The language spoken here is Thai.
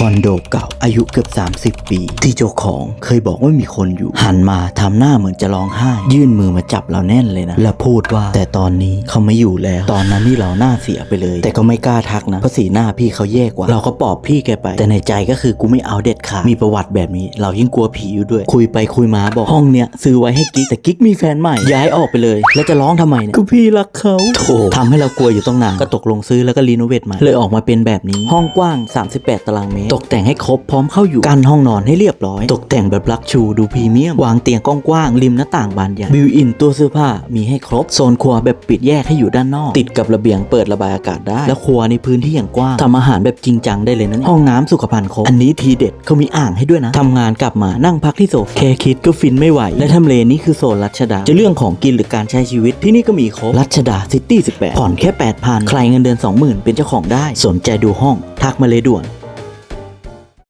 คอนโดเก่าอายุเกือบ 30 ปี ที่เจ้าของเคยบอกว่ามีคนอยู่ หันมาทำหน้าเหมือนจะร้องไห้ ยื่นมือมาจับเราแน่นเลยนะ แล้วพูดว่าแต่ตอนนี้เขาไม่อยู่แล้ว ตอนนั้นนี่เราหน้าเสียไปเลย แต่ก็ไม่กล้าทักนะเพราะสีหน้าพี่เขาแย่กว่า เราก็ปลอบพี่แกไป แต่ในใจก็คือกูไม่เอาเด็ดขาดมีประวัติแบบนี้ เรายิ่งกลัวผีอยู่ด้วย คุยไปคุยมาบอกห้องเนี้ยซื้อไว้ให้กิ๊กแต่กิ๊กมีแฟนใหม่ ย้ายออกไปเลย แล้วจะร้องทำไมเนี่ยก็พี่รักเขาโถทำให้เรากลัวอยู่ต้องนานก็ตกลงซื้อแล้วก็รีโนเวทใหม่เลยออกมาเป็นแบบนี้ห้องกว้าง 38 ตารางเมตรตกแต่งให้ครบพร้อมเข้าอยู่กันห้องนอนให้เรียบร้อย ตกแต่งแบบลักชูดูพรีเมียม วางเตียงกว้างๆริมหน้าต่างบานใหญ่บิวอินตัวเสื้อผ้ามีให้ครบโซนครัวแบบปิดแยกให้อยู่ด้านนอก ติดกับระเบียงเปิดระบายอากาศได้ และครัวในพื้นที่อย่างกว้างทำอาหารแบบจริงจังได้เลยนะเนี่ยห้องน้ำสุขภัณฑ์ครบอันนี้ทีเด็ดเขามีอ่างให้ด้วยนะทำงานกลับมานั่งพักที่โซฟาแค่คิดก็ฟินไม่ไหว และทำเลนี้คือโซนรัชดา จะเรื่องของกินหรือการใช้ชีวิตที่นี่ก็มีครบรัชดาซิตี้18ผ่อนแค่8,000ใครเงินเดือน20,000 เป็นเจ้าของได้สนใจดูห้องทักมาเลยด่วน